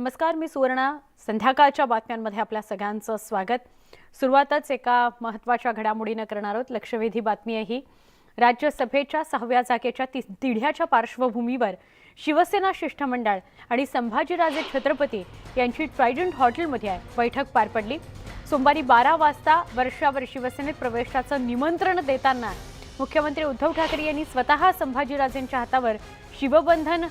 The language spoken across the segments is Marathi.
नमस्कार मी सुवर्णा. संध्याकाळच्या बातम्यांमध्ये आपल्या सगळ्यांचं स्वागत. सुरुवातच एका महत्त्वाच्या घडामोडीनं करणार आहोत. लक्षवेधी बातमी आहे ही. राज्यसभेच्या सहाव्या जागेच्या ति तिढ्याच्या पार्श्वभूमीवर शिवसेना शिष्टमंडळ आणि संभाजीराजे छत्रपती यांची ट्रायडंट हॉटेलमध्ये आहे. बैठक पार पडली. सोमवारी बारा वाजता वर्षावर शिवसेनेत प्रवेशाचं निमंत्रण देताना मुख्यमंत्री उद्धव ठाकरे यांनी स्वतः संभाजीराजेंच्या हातावर शिवबंधन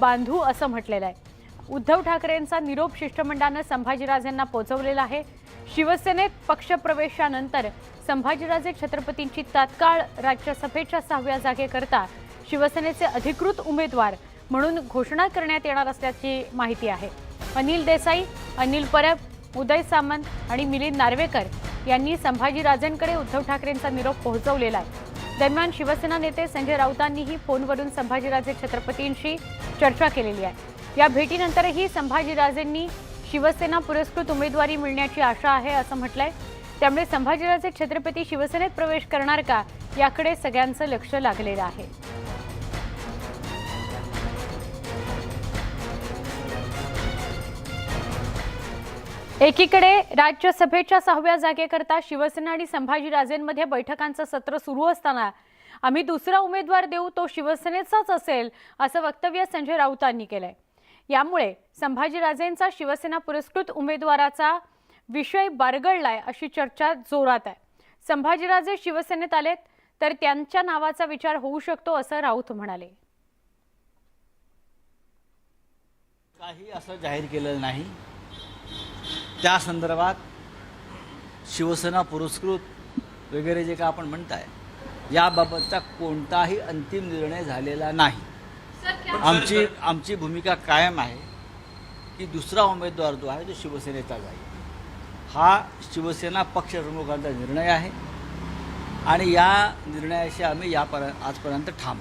बांधू असं म्हटलेलं आहे. उद्धव ठाकरेंचा निरोप शिष्टमंडळानं संभाजीराजेंना पोहोचवलेला आहे. शिवसेनेत पक्षप्रवेशानंतर संभाजीराजे छत्रपतींची तात्काळ राज्यसभेच्या सहाव्या जागेकरता शिवसेनेचे अधिकृत उमेदवार म्हणून घोषणा करण्यात येणार असल्याची माहिती आहे. अनिल देसाई अनिल परब उदय सामंत आणि मिलिंद नार्वेकर यांनी संभाजीराजेंकडे उद्धव ठाकरेंचा निरोप पोहोचवलेला आहे. दरम्यान शिवसेना नेते संजय राऊतांनीही फोनवरून संभाजीराजे छत्रपतींशी चर्चा केलेली आहे. या भेटीनंतरही संभाजीराजेंनी शिवसेना पुरस्कृत उमेदवारी मिळण्याची आशा आहे असं म्हटलंय. त्यामुळे संभाजीराजे छत्रपती शिवसेनेत प्रवेश करणार का याकडे सगळ्यांचं लक्ष लागलेलं आहे. एकीकडे राज्यसभेच्या सहाव्या जागेकरता शिवसेना आणि संभाजीराजेंमध्ये बैठकांचं सत्र सुरू असताना आम्ही दुसरा उमेदवार देऊ तो शिवसेनेचाच असेल असं वक्तव्य संजय राऊतांनी केलंय. यामुळे संभाजीराजेंचा शिवसेना पुरस्कृत उमेदवाराचा विषय बारगळलाय अशी चर्चा जोरात आहे. संभाजीराजे शिवसेनेत आलेत तर त्यांच्या नावाचा विचार होऊ शकतो असं राऊत म्हणाले. काही असं जाहीर केलेलं नाही. त्या संदर्भात शिवसेना पुरस्कृत वगैरे जे का आपण म्हणताय याबाबतचा कोणताही अंतिम निर्णय झालेला नाही. आमची आमची भूमिका कायम आहे की दुसरा उमेदवार जो आहे तो शिवसेनेचा जाईल हा शिवसेना पक्षप्रमुखांचा निर्णय आहे आणि या निर्णयाशी आम्ही यापर्यंत आजपर्यंत ठाम.